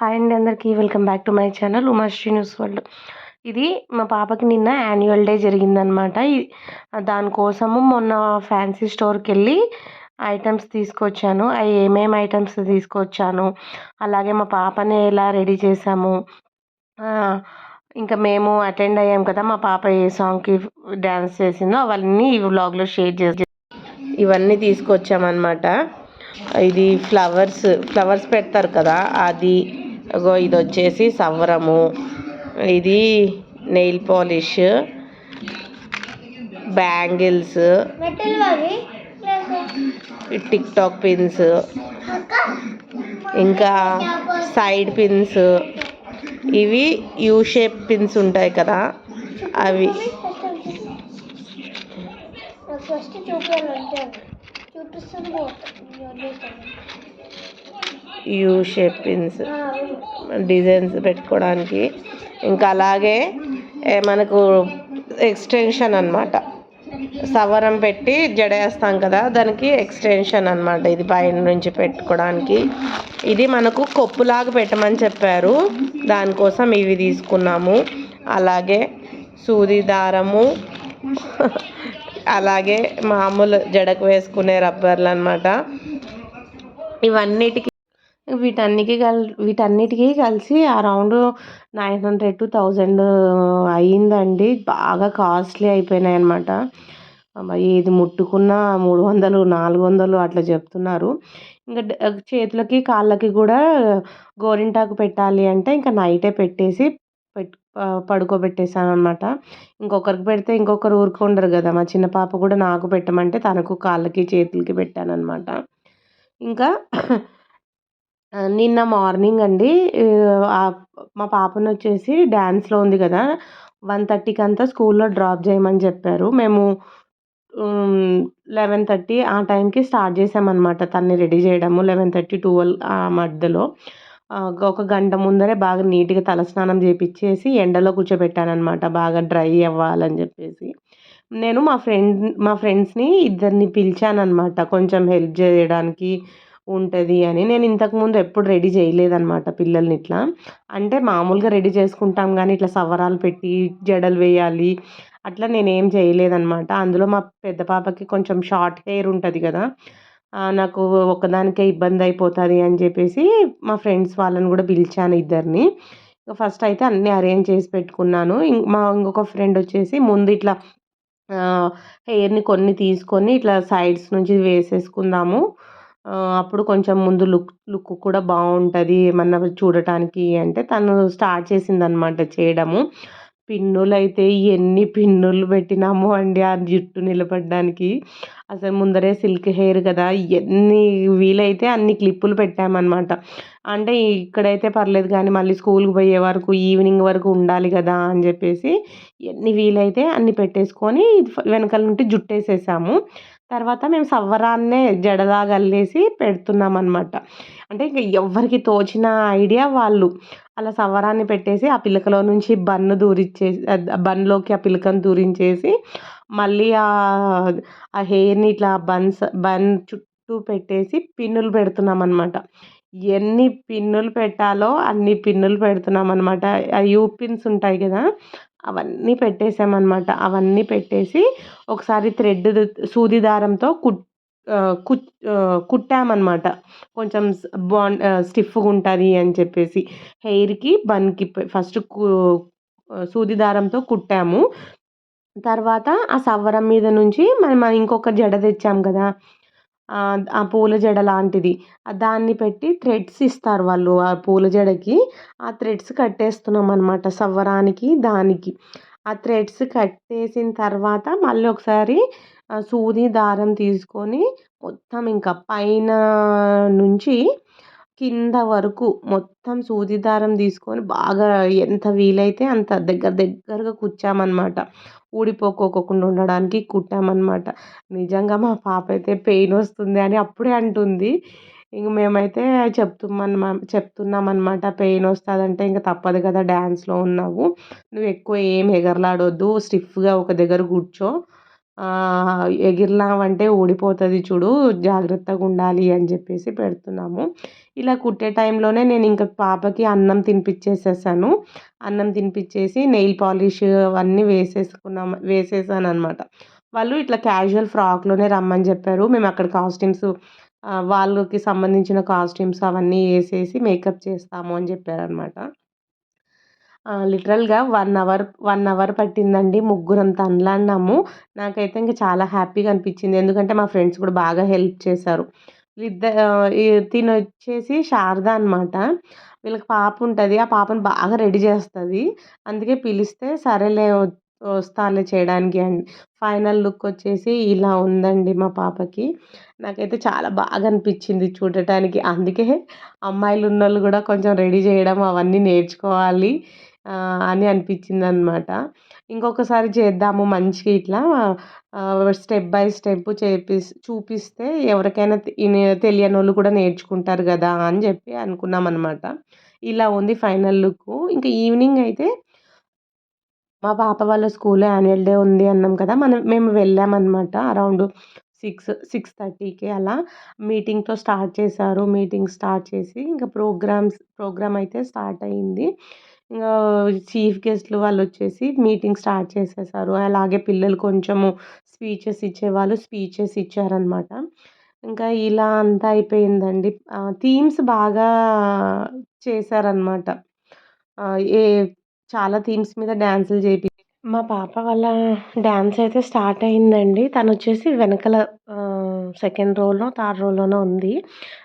Hi అండి అందరికీ. Welcome back to my channel Umashree news world. ఇది మా పాపకి నిన్న యాన్యువల్ డే జరిగిందనమాట. దానికోసము మొన్న ఫ్యాన్సీ స్టోర్కి వెళ్ళి ఐటమ్స్ తీసుకొచ్చాను. అవి ఏమేమి ఐటమ్స్ తీసుకొచ్చాను అలాగే మా పాపని ఎలా రెడీ చేసాము ఇంకా మేము అటెండ్ అయ్యాం కదా మా పాప ఏ సాంగ్కి డ్యాన్స్ చేసిందో అవన్నీ ఈ వ్లాగ్లో షేర్ చేసి ఇవన్నీ తీసుకొచ్చామన్నమాట ఇది ఫ్లవర్స్ ఫ్లవర్స్ పెడతారు కదా అది ఇది వచ్చేసి సంవరము ఇది nail polish bangles tic tac pins ఇంకా సైడ్ పిన్స్. ఇవి యూ షేప్ పిన్స్ ఉంటాయి కదా అవి. యూ షేప్ పిన్స్ డిజైన్స్ పెట్టుకోవడానికి. ఇంకా అలాగే మనకు ఎక్స్టెన్షన్ అనమాట సవరం పెట్టి జడేస్తాం కదా దానికి ఎక్స్టెన్షన్ అనమాట ఇది పైన నుంచి పెట్టుకోవడానికి. ఇది మనకు కొప్పులాగా పెట్టమని చెప్పారు. దానికోసం ఇవి తీసుకున్నాము. అలాగే సూది దారము అలాగే మామూలు జడకు వేసుకునే రబ్బర్లు అనమాట ఇవన్నిటికి వీటన్నికి కల్ వీటన్నిటికీ కలిసి around nine hundred to thousand అయ్యిందండి బాగా కాస్ట్లీ అయిపోయినాయి అనమాట ఏది ముట్టుకున్నా మూడు వందలు నాలుగు వందలు అట్లా చెప్తున్నారు. ఇంకా చేతులకి కాళ్ళకి కూడా గోరింటాకు పెట్టాలి అంటే ఇంకా నైటే పెట్టేసి పెట్ పడుకోబెట్టేసాను అనమాట ఇంకొకరికి పెడితే ఇంకొకరు ఊరుకుండరు కదా. మా చిన్న పాప కూడా నాకు పెట్టమంటే తనకు కాళ్ళకి చేతులకి పెట్టాను అనమాట ఇంకా నిన్న మార్నింగ్ అండి మా పాపను వచ్చేసి డ్యాన్స్లో ఉంది కదా వన్ థర్టీకి అంతా స్కూల్లో డ్రాప్ చేయమని చెప్పారు. మేము లెవెన్ థర్టీ ఆ టైంకి స్టార్ట్ చేసామన్నమాట తన్ని రెడీ చేయడము లెవెన్ థర్టీ ట్వెల్వ్ ఆ మధ్యలో. ఒక గంట ముందరే బాగా నీట్గా తలస్నానం చేపించేసి ఎండలో కూర్చోబెట్టానమాట బాగా డ్రై అవ్వాలని చెప్పేసి. నేను మా ఫ్రెండ్ మా ఫ్రెండ్స్ని ఇద్దరిని పిలిచానమాట కొంచెం హెల్ప్ చేయడానికి ఉంటుంది అని నేను ఇంతకుముందు ఎప్పుడు రెడీ చేయలేదన్నమాట పిల్లల్ని ఇట్లా. అంటే మామూలుగా రెడీ చేసుకుంటాం కానీ ఇట్లా సవరాలు పెట్టి జడలు వేయాలి. అట్లా నేనేం చేయలేదన్నమాట. అందులో మా పెద్ద పాపకి కొంచెం షార్ట్ హెయిర్ ఉంటుంది కదా. నాకు ఒకదానికే ఇబ్బంది అయిపోతుంది అని చెప్పేసి మా ఫ్రెండ్స్ వాళ్ళని కూడా పిలిచాను ఇద్దరిని. ఫస్ట్ అయితే అన్నీ అరేంజ్ చేసి పెట్టుకున్నాను. మా ఇంకొక ఫ్రెండ్ వచ్చేసి ముందు ఇట్లా హెయిర్ని కొన్ని తీసుకొని ఇట్లా సైడ్స్ నుంచి వేసేసుకుందాము. అప్పుడు కొంచెం ముందు లుక్ లుక్ కూడా బాగుంటుంది ఏమన్నా చూడటానికి అంటే తను స్టార్ట్ చేసిందనమాట చేయడము. పిన్నులు అయితే ఎన్ని పిన్నులు పెట్టినాము అండి ఆ జుట్టు నిలబడడానికి. అసలు ముందరే సిల్క్ హెయిర్ కదా ఎన్ని వీలైతే అన్ని క్లిప్పులు పెట్టామన్నమాట. అంటే ఇక్కడైతే పర్లేదు కానీ మళ్ళీ స్కూల్కి పోయే వరకు ఈవినింగ్ వరకు ఉండాలి కదా అని చెప్పేసి ఎన్ని వీలైతే అన్ని పెట్టేసుకొని వెనకాల నుండి జుట్టు వేసేసాము తర్వాత మేము సవ్వరాన్నే జడలాగా అల్లేసి పెడుతున్నాం అనమాట అంటే ఇంకా ఎవరికి తోచిన ఐడియా వాళ్ళు. అలా సవ్వరాన్ని పెట్టేసి ఆ పిలకలో నుంచి బన్ను దూరించేసి బన్లోకి ఆ పిలకను దూరించేసి మళ్ళీ ఆ హెయిర్ని ఇట్లా బన్స్ బన్ చుట్టూ పెట్టేసి పిన్నులు పెడుతున్నాం అనమాట ఎన్ని పిన్నులు పెట్టాలో అన్ని పిన్నులు పెడుతున్నాం అనమాట ఆ యూ పిన్స్ ఉంటాయి కదా అవన్నీ పెట్టేసామన్నమాట అవన్నీ పెట్టేసి ఒకసారి థ్రెడ్ సూది దారంతో కుట్కు కుట్టామన్నమాట. కొంచెం బాన్ స్టిఫ్గా ఉంటుంది అని చెప్పేసి. హెయిర్కి బన్కి ఫస్ట్ సూది దారంతో కుట్టాము. తర్వాత ఆ సవ్వరం మీద నుంచి మనం ఇంకొక జడ తెచ్చాం కదా. ఆ పూల జడ లాంటిది. దాన్ని పెట్టి థ్రెడ్స్ ఇస్తారు వాళ్ళు ఆ పూల జడకి. ఆ థ్రెడ్స్ కట్టేస్తున్నాం అనమాట సవ్వరానికి దానికి. ఆ థ్రెడ్స్ కట్టేసిన తర్వాత మళ్ళీ ఒకసారి సూది దారం తీసుకొని మొత్తం ఇంకా పైన నుంచి కింద వరకు మొత్తం సూది దారం తీసుకొని బాగా ఎంత వీలైతే అంత దగ్గర దగ్గరగా కుచ్చామన్నమాట ఊడిపోకోకుండా ఉండడానికి కుట్టామన్నమాట. నిజంగా మా పాప అయితే పెయిన్ వస్తుంది అని అప్పుడే అంటుంది. ఇంక మేమైతే చెప్తున్నాం చెప్తున్నాం అనమాట పెయిన్ వస్తుందంటే ఇంకా తప్పదు కదా డ్యాన్స్లో ఉన్నావు. నువ్వు ఎక్కువ ఏం ఎగరలాడొద్దు. స్టిఫ్గా ఒక దగ్గర కూర్చో. ఎగిరినావంటే ఊడిపోతుంది చూడు. జాగ్రత్తగా ఉండాలి అని చెప్పేసి పెడుతున్నాము. ఇలా కుట్టే టైంలోనే నేను ఇంకా పాపకి అన్నం తినిపించేసేసాను అన్నం తినిపించేసి నెయిల్ పాలిష్ అవన్నీ వేసేసుకున్నాం వేసేసాను అనమాట వాళ్ళు ఇట్లా క్యాజువల్ ఫ్రాక్లోనే రమ్మని చెప్పారు. మేము అక్కడ కాస్ట్యూమ్స్ వాళ్ళకి సంబంధించిన కాస్ట్యూమ్స్ అవన్నీ వేసేసి మేకప్ చేస్తాము అని చెప్పారనమాట లిటరల్గా వన్ అవర్ వన్ అవర్ పట్టిందండి ముగ్గురం తనలాడినాము నాకైతే ఇంకా చాలా హ్యాపీగా అనిపించింది ఎందుకంటే మా ఫ్రెండ్స్ కూడా బాగా హెల్ప్ చేశారు. ఇద్దరు తిను వచ్చేసి శారద అనమాట వీళ్ళకి పాప ఉంటుంది ఆ పాపను బాగా రెడీ చేస్తుంది. అందుకే పిలిస్తే సరేలే వస్తాలే చేయడానికి అండి ఫైనల్ లుక్ వచ్చేసి ఇలా ఉందండి మా పాపకి. నాకైతే చాలా బాగా అనిపించింది చూడటానికి. అందుకే అమ్మాయిలు ఉన్నోళ్ళు కూడా కొంచెం రెడీ చేయడం అవన్నీ నేర్చుకోవాలి. అని అనిపించింది అనమాట ఇంకొకసారి చేద్దాము మంచిగా ఇట్లా స్టెప్ బై స్టెప్ చేపి చూపిస్తే ఎవరికైనా తెలియని వాళ్ళు కూడా నేర్చుకుంటారు కదా అని చెప్పి అనుకున్నాం అనమాట ఇలా ఉంది ఫైనల్ లుక్. ఇంకా ఈవినింగ్ అయితే మా పాప వాళ్ళ స్కూల్లో యాన్యువల్ డే ఉంది అన్నాం కదా మనం మేము వెళ్ళామన్నమాట అరౌండ్ సిక్స్ సిక్స్ థర్టీకి అలా. మీటింగ్తో స్టార్ట్ చేశారు మీటింగ్ స్టార్ట్ చేసి ఇంకా ప్రోగ్రామ్స్ ప్రోగ్రామ్ అయితే స్టార్ట్ అయ్యింది ఇంకా చీఫ్ గెస్ట్లు వాళ్ళు వచ్చేసి మీటింగ్ స్టార్ట్ చేసేసారు. అలాగే పిల్లలు కొంచెము స్పీచెస్ ఇచ్చేవాళ్ళు స్పీచెస్ ఇచ్చారనమాట ఇంకా ఇలా అంతా అయిపోయిందండి. థీమ్స్ బాగా చేశారనమాట ఏ చాలా థీమ్స్ మీద డ్యాన్సులు చేపి మా పాప వాళ్ళ డ్యాన్స్ అయితే స్టార్ట్ అయిందండి. తను వచ్చేసి వెనకల సెకండ్ రోలో థర్డ్ రోలోనో ఉంది.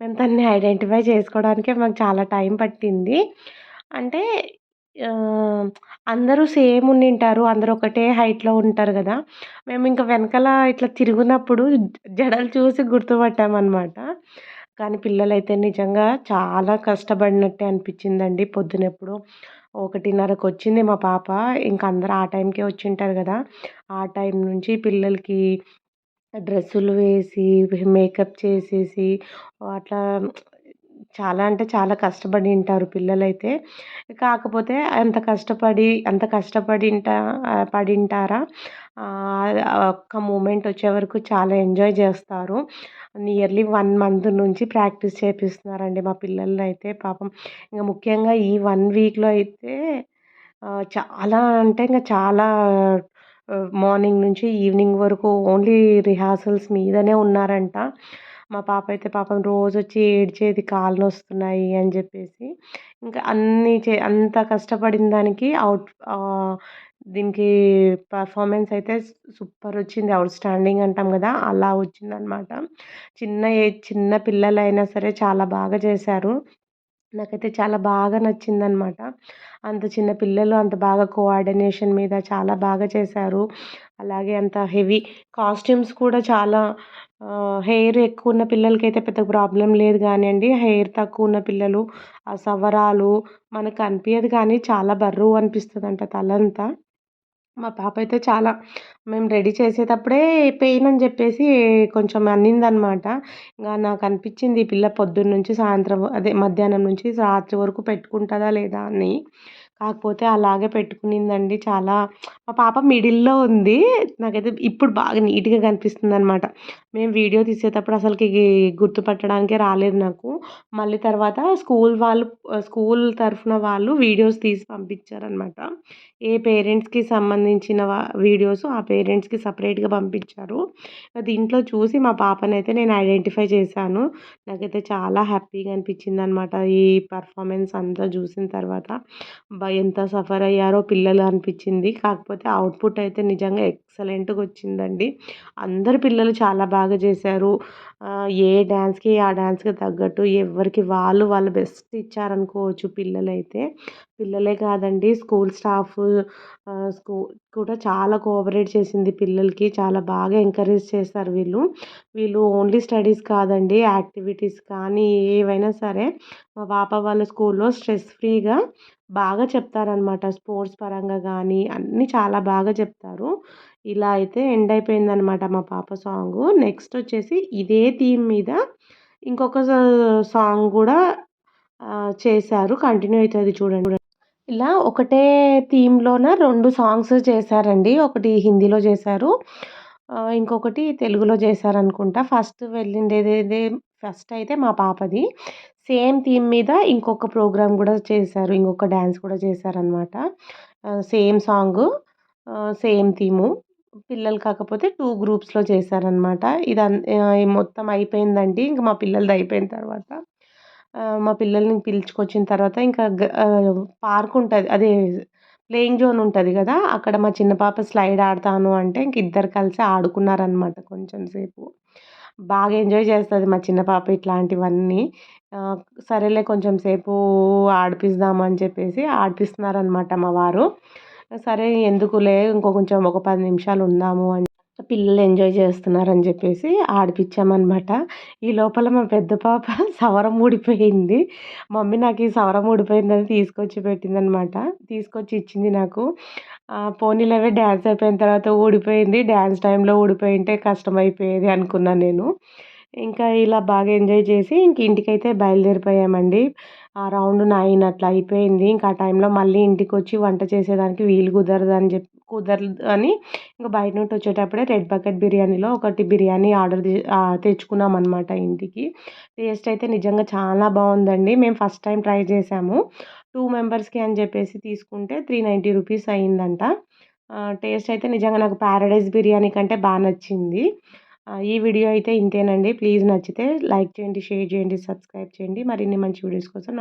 మేము తనని ఐడెంటిఫై చేసుకోవడానికే మాకు చాలా టైం పట్టింది. అంటే అందరూ సేమ్ ఉండింటారు. అందరూ ఒకటే హైట్లో ఉంటారు కదా! మేము ఇంకా వెనకాల ఇట్లా తిరిగినప్పుడు జడలు చూసి గుర్తుపట్టామన్నమాట. కానీ పిల్లలైతే నిజంగా చాలా కష్టపడినట్టే అనిపించిందండి. పొద్దునెప్పుడు ఒకటిన్నరకు వచ్చింది మా పాప. ఇంకా అందరూ ఆ టైంకే వచ్చి ఉంటారు కదా! ఆ టైం నుంచి పిల్లలకి డ్రెస్సులు వేసి మేకప్ చేసేసి అట్లా చాలా అంటే చాలా కష్టపడి ఉంటారు పిల్లలైతే. కాకపోతే అంత కష్టపడి అంత కష్టపడి పడి ఉంటారా ఒక్క మూమెంట్ వచ్చే వరకు చాలా ఎంజాయ్ చేస్తారు. నియర్లీ వన్ మంత్ నుంచి ప్రాక్టీస్ చేపిస్తున్నారండి మా పిల్లల్ని అయితే పాపం. ఇంకా ముఖ్యంగా ఈ వన్ వీక్లో అయితే చాలా అంటే ఇంకా చాలా మార్నింగ్ నుంచి ఈవినింగ్ వరకు ఓన్లీ రిహార్సల్స్ మీదనే ఉన్నారంట. మా పాప అయితే పాపం రోజు వచ్చి ఏడ్చేది కాళ్ళు వస్తున్నాయి అని చెప్పేసి ఇంకా అన్నీ చే అంత కష్టపడిన దానికి అవుట్ దీనికి పర్ఫార్మెన్స్ అయితే సూపర్ వచ్చింది అవుట్ స్టాండింగ్ అంటాం కదా అలా వచ్చిందనమాట. చిన్న ఏ చిన్న పిల్లలైనా సరే చాలా బాగా చేశారు. నాకైతే చాలా బాగా నచ్చిందనమాట. అంత చిన్న పిల్లలు అంత బాగా కోఆర్డినేషన్ మీద చాలా బాగా చేశారు. అలాగే అంత హెవీ కాస్ట్యూమ్స్ కూడా చాలా హెయిర్ ఎక్కువ ఉన్న పిల్లలకైతే పెద్ద ప్రాబ్లం లేదు కానివ్వండి హెయిర్ తక్కువ ఉన్న పిల్లలు ఆ సవరాలు మనకు అనిపించదు కానీ చాలా బరువు అనిపిస్తుందంట తలంతా. మా పాప అయితే చాలా మేము రెడీ చేసేటప్పుడే పెయిన్ అని చెప్పేసి కొంచెం అన్నిందనమాట. ఇంకా నాకు అనిపించింది ఈ పిల్ల పొద్దున్న నుంచి సాయంత్రం అదే మధ్యాహ్నం నుంచి రాత్రి వరకు పెట్టుకుంటుందా లేదా అని. కాకపోతే అలాగే పెట్టుకునిందండి చాలా. మా పాప మిడిల్లో ఉంది. నాకైతే ఇప్పుడు బాగా నీట్గా కనిపిస్తుంది అనమాట మేము వీడియో తీసేటప్పుడు అసలుకి గుర్తుపట్టడానికే రాలేదు నాకు. మళ్ళీ తర్వాత స్కూల్ వాళ్ళు స్కూల్ తరఫున వాళ్ళు వీడియోస్ తీసి పంపించారనమాట ఏ పేరెంట్స్కి సంబంధించిన వీడియోస్ ఆ పేరెంట్స్కి సపరేట్గా పంపించారు. దీంట్లో చూసి మా పాపనైతే నేను ఐడెంటిఫై చేశాను. నాకైతే చాలా హ్యాపీగా అనిపించింది అనమాట ఈ పర్ఫార్మెన్స్ అంతా చూసిన తర్వాత. ఎంత సఫర్ అయ్యారో పిల్లలు అనిపించింది. కాకపోతే అవుట్పుట్ అయితే నిజంగా ఎక్సలెంట్గా వచ్చిందండి. అందరు పిల్లలు చాలా బాగా చేశారు. ఏ డ్యాన్స్కి ఆ డ్యాన్స్కి తగ్గట్టు ఎవరికి వాళ్ళు వాళ్ళ బెస్ట్ ఇచ్చారనుకోవచ్చు పిల్లలైతే. పిల్లలే కాదండి స్కూల్ స్టాఫ్ స్కూల్ కూడా చాలా కోఆపరేట్ చేసింది పిల్లలకి చాలా బాగా ఎంకరేజ్ చేస్తారు వీళ్ళు. వీళ్ళు ఓన్లీ స్టడీస్ కాదండి యాక్టివిటీస్ కానీ ఏవైనా సరే మా పాప వాళ్ళ స్కూల్లో స్ట్రెస్ ఫ్రీగా బాగా చెప్తారనమాట స్పోర్ట్స్ పరంగా కానీ అన్నీ చాలా బాగా చెప్తారు. ఇలా అయితే ఎండ్ అయిపోయిందనమాట మా పాప సాంగ్. నెక్స్ట్ వచ్చేసి ఇదే థీమ్ మీద ఇంకొక సాంగ్ కూడా చేశారు. కంటిన్యూ అవుతుంది చూడండి. ఇలా ఒకటే థీమ్లోన రెండు సాంగ్స్ చేశారండి. ఒకటి హిందీలో చేశారు ఇంకొకటి తెలుగులో చేశారనుకుంటా. ఫస్ట్ వెళ్ళిండేది ఫస్ట్ అయితే మా పాపది. సేమ్ థీమ్ మీద ఇంకొక ప్రోగ్రామ్ కూడా చేశారు. ఇంకొక డ్యాన్స్ కూడా చేశారనమాట సేమ్ సాంగ్ సేమ్ థీము. పిల్లలు కాకపోతే టూ గ్రూప్స్లో చేశారనమాట ఇది మొత్తం అయిపోయిందండి. ఇంక మా పిల్లలది అయిపోయిన తర్వాత మా పిల్లల్ని పిలుచుకొచ్చిన తర్వాత ఇంకా పార్క్ ఉంటుంది. అదే ప్లేయింగ్ జోన్ ఉంటుంది కదా అక్కడ మా చిన్న పాప స్లైడ్ ఆడతాను అంటే ఇంక ఇద్దరు కలిసి ఆడుకున్నారనమాట కొంచెం సేపు. బాగా ఎంజాయ్ చేస్తుంది మా చిన్న పాప ఇట్లాంటివన్నీ. సరేలే కొంచెం సేపు ఆడిపిద్దామని చెప్పేసి ఆడిపిస్తున్నారనమాట మా వారు. సరే ఎందుకులే ఇంకో కొంచెం ఒక పది నిమిషాలు ఉందాము అని పిల్లలు ఎంజాయ్ చేస్తున్నారని చెప్పేసి ఆడిపించామన్నమాట ఈ లోపల మా పెద్ద పాప సవరం ఊడిపోయింది. మమ్మీ నాకు ఈ సవరం ఊడిపోయిందని తీసుకొచ్చి పెట్టిందనమాట తీసుకొచ్చి ఇచ్చింది నాకు. పోనీలవే డ్యాన్స్ అయిపోయిన తర్వాత ఊడిపోయింది. డ్యాన్స్ టైంలో ఊడిపోయింటే కష్టమైపోయేది అనుకున్నాను నేను. ఇంకా ఇలా బాగా ఎంజాయ్ చేసి ఇంక ఇంటికైతే బయలుదేరిపోయామండి. అరౌండ్ నైన్ అట్లా అయిపోయింది. ఇంకా ఆ టైంలో మళ్ళీ ఇంటికి వచ్చి వంట చేసేదానికి వీలు కుదరదు అని చెప్పి కుదరదు అని ఇంకా బయట నుండి వచ్చేటప్పుడే రెడ్ బకెట్ బిర్యానీలో ఒకటి బిర్యానీ ఆర్డర్ తెచ్చుకున్నాం అనమాట ఇంటికి. టేస్ట్ అయితే నిజంగా చాలా బాగుందండి. మేము ఫస్ట్ టైం ట్రై చేసాము. టూ మెంబర్స్కి అని చెప్పేసి తీసుకుంటే త్రీ నైంటీ రూపీస్ అయిందంట. టేస్ట్ అయితే నిజంగా నాకు ప్యారడైజ్ బిర్యానీ కంటే బాగా నచ్చింది. ఈ వీడియో అయితే ఇంతేనండి. ప్లీజ్ నచ్చితే లైక్ చేయండి షేర్ చేయండి సబ్స్క్రైబ్ చేయండి. మరిన్ని మంచి వీడియోస్ కోసం